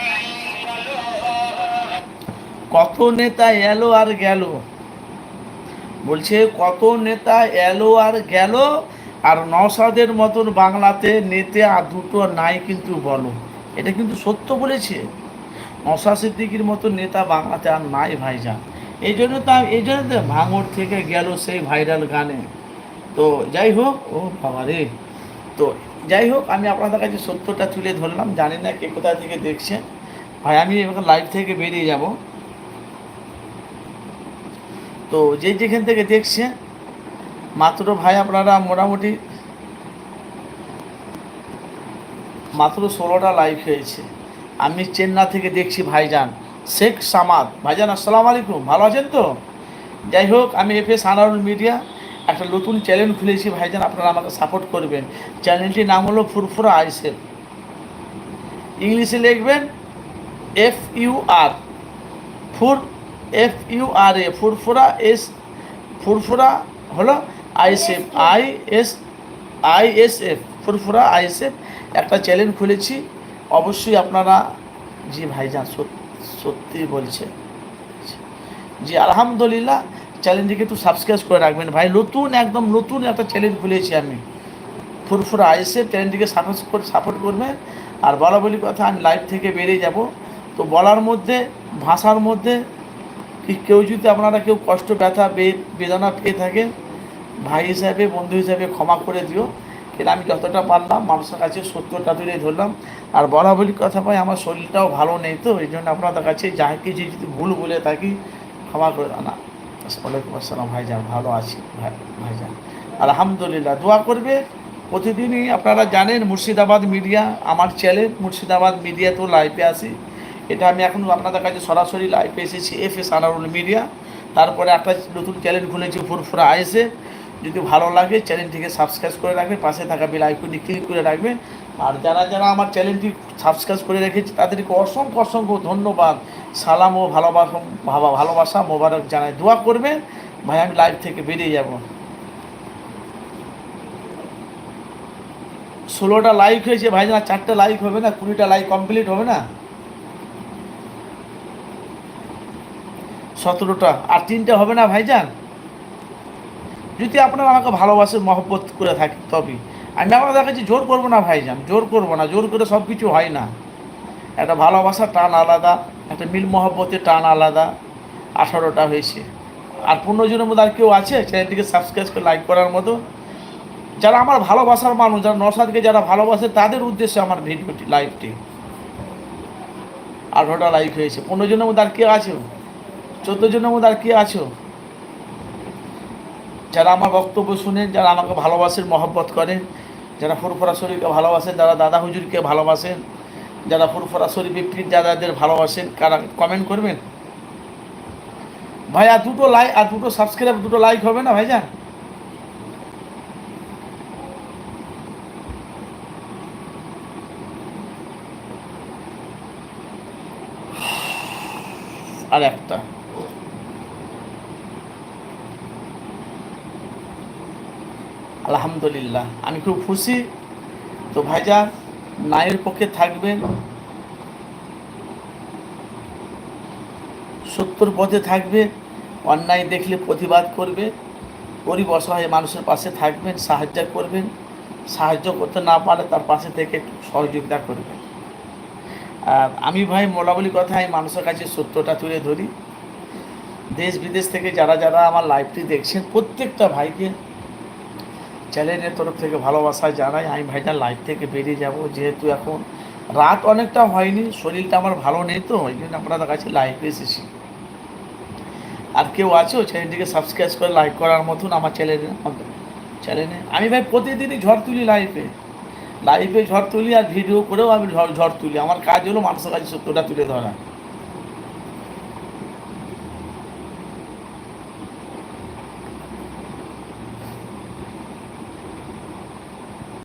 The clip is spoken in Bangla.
নেই। কত নেতা এলো আর গেল? বলছে কত নেতা এলো আর গেল? আর নওসাদের মতন বাংলাতে নেতে আর দুটো নাই কিন্তু বলো। এটা কিন্তু সত্য বলেছে। নওসা সিদ্দিকির মতো নেতা বাংলাতে আর নাই ভাইজান। এই জন্য তা এই জন্য তো ভাঙড় থেকে গেল সেই ভাইরাল গানে। তো যাই হোক, ও বাবা রে। তো যাই হোক, আমি আপনাদের কাছে সত্যটা তুলে ধরলাম। জানি না কে কোথা থেকে দেখছেন ভাই, আমি এবার লাইভ থেকে বেরিয়ে যাব। তো যে যেখান থেকে দেখছে মাত্র ভাই, আপনারা মোটামুটি মাত্র ষোলোটা লাইভ হয়েছে। আমি চেন্নাই থেকে দেখছি ভাইজান। শেখ সামাদ। ভাইজান, আসসালামু আলাইকুম। ভালো আছেন তো? যাই হোক, আমি এফ এস আনারুল মিডিয়া একটা নতুন চ্যানেল খুলেছি। ভাইজান, আপনারা আমাকে সাপোর্ট করবেন। চ্যানেলটির নাম হলো ফুরফুরা আইসেল। ইংলিশে লিখবেন F U R. ফুর F U R A. Furfura S Furfura হলো ISF I S I S F Furfura ISF, একটা চ্যানেল খুলেছি। অবশ্যই আপনারা, জি ভাইজান, সত- সত্যি বলছে, জি আলহামদুলিল্লাহ চ্যানেলটিকে একটু সাবস্ক্রাইব করে রাখবেন। ভাই, নতুন, একদম নতুন একটা চ্যানেল খুলেছি আমি। ফুরফুরা আইএসএফ চ্যানেলটিকে সাপোর্ট করে সাপোর্ট করবেন। আর বলা বলি কথা, আমি লাইভ থেকে বেরিয়ে যাব। তো বলার মধ্যে, ভাষার মধ্যে কেউ যদি আপনারা কেউ কষ্ট, ব্যথা বেদনা পেয়ে থাকেন ভাই হিসাবে, বন্ধু হিসাবে ক্ষমা করে দিও। কিন্তু আমি যতটা পারলাম, মানুষের কাছে সত্যটা তুলে ধরলাম। আর বলি কথা পাই আমার শরীরটাও ভালো নেই তো, এই জন্য আপনাদের কাছে যা কিছু যদি ভুল বলে থাকি, ক্ষমা করে না ওয়ালাইকুম আসসালাম ভাইজান, ভালো আছি ভাই, ভাইজান। আলহামদুলিল্লাহ, দোয়া করবে। প্রতিদিনই আপনারা জানেন মুর্শিদাবাদ মিডিয়া, আমার চ্যানেল মুর্শিদাবাদ মিডিয়া তো লাইভে আসি এটা আমি এখন আপনাদের কাছে সরাসরি লাইভে এসেছি এফ এস আনারুল মিডিয়া তারপরে একটা নতুন চ্যানেল খুলেছি, ফুরফুরা আইসে যদি ভালো লাগে, চ্যানেলটিকে সাবস্ক্রাইব করে রাখবেন, পাশে থাকা বেল আইকনটি ক্লিক করে রাখবে আর যারা যারা আমার চ্যানেলটি সাবস্ক্রাইব করে রেখেছে, তাদেরকে অসংখ্য অসংখ্য ধন্যবাদ। সালাম ও ভালোবাসা ভালোবাসা, মোবারক জানাই, দোয়া করবেন। ভাই, আমি লাইভ থেকে বেরিয়ে যাব। ষোলোটা লাইক হয়েছে, ভাই, না চারটে লাইক হবে না? কুড়িটা লাইক কমপ্লিট হবে না? সতেরোটা। আর তিনটে হবে না, ভাইজান? যদি আপনারা আমাকে ভালোবাসে, মহব্বত করে থাকি, তবেই। আমি আপনাদের কাছে জোর করব না, ভাইজান, জোর করব না, জোর করে সব কিছু হয় না। একটা ভালোবাসার টান আলাদা, একটা মিল মহব্বতের টান আলাদা। আঠারোটা হয়েছে। আর পনেরো জনের মধ্যে আর কেউ আছে? চ্যানেলটিকে সাবস্ক্রাইব করে লাইক করার মতো? যারা আমার ভালোবাসার মানুষ, যারা নসাদকে যারা ভালোবাসে, তাদের উদ্দেশ্যে আমার ভিডিওটি লাইভটি আঠারোটা লাইভ হয়েছে। পনেরো জনের মধ্যে আর কে আছো? চোদ্দ জনের মধ্যে আর কে আছো? যারা আমার বক্তব্য শুনেন যারা আমাকে ভালোবাসেন, মহব্বত করেন, যারা ফুরফরা শরীরকে ভালোবাসেন, যারা দাদা হুজুরকে ভালোবাসেন, যারা ফুরফরা শরীর বিপরীত যাদের ভালোবাসেন, কারা কমেন্ট করবেন? ভাই আর দুটো লাইক আর দুটো সাবস্ক্রাইব দুটো লাইক হবে না ভাইজান? আর একটা। আলহামদুলিল্লাহ। আমি খুব খুশি। তো ভাইজা, নায়ের পক্ষে থাকবেন সত্যর পথে থাকবে। অন্যায় দেখলে প্রতিবাদ করবে। গরিব অসহায় মানুষের পাশে থাকবেন, সাহায্য করবেন। সাহায্য করতে না পারলে তার পাশে থেকে সহযোগিতা করবেন। আর আমি ভাই, মোলাবলি কথা, আমি মানুষের কাছে সত্যটা তুলে ধরি। দেশ বিদেশ থেকে যারা যারা আমার লাইভটি দেখছেন, প্রত্যেকটা ভাইকে চ্যানেলের তরফ থেকে ভালোবাসা জানাই। আমি ভাইটা লাইভ থেকে বেরিয়ে যাব। যেহেতু এখন রাত অনেকটা হয়নি, শরীরটা আমার ভালো নেই তো, ওই জন্য আপনাদের কাছে লাইভে এসেছি। আর কেউ আছো, চ্যানেলটিকে সাবস্ক্রাইব করে লাইক করার মতন আমার চ্যানেলে চ্যানেলে আমি ভাই প্রতিদিনই ঝড় তুলি লাইভে লাইভে ঝড় তুলি আর ভিডিও করেও আমি ঝড় ঝড় তুলি। আমার কাজ হলো মানুষের কাছে সত্যটা তুলে ধরা।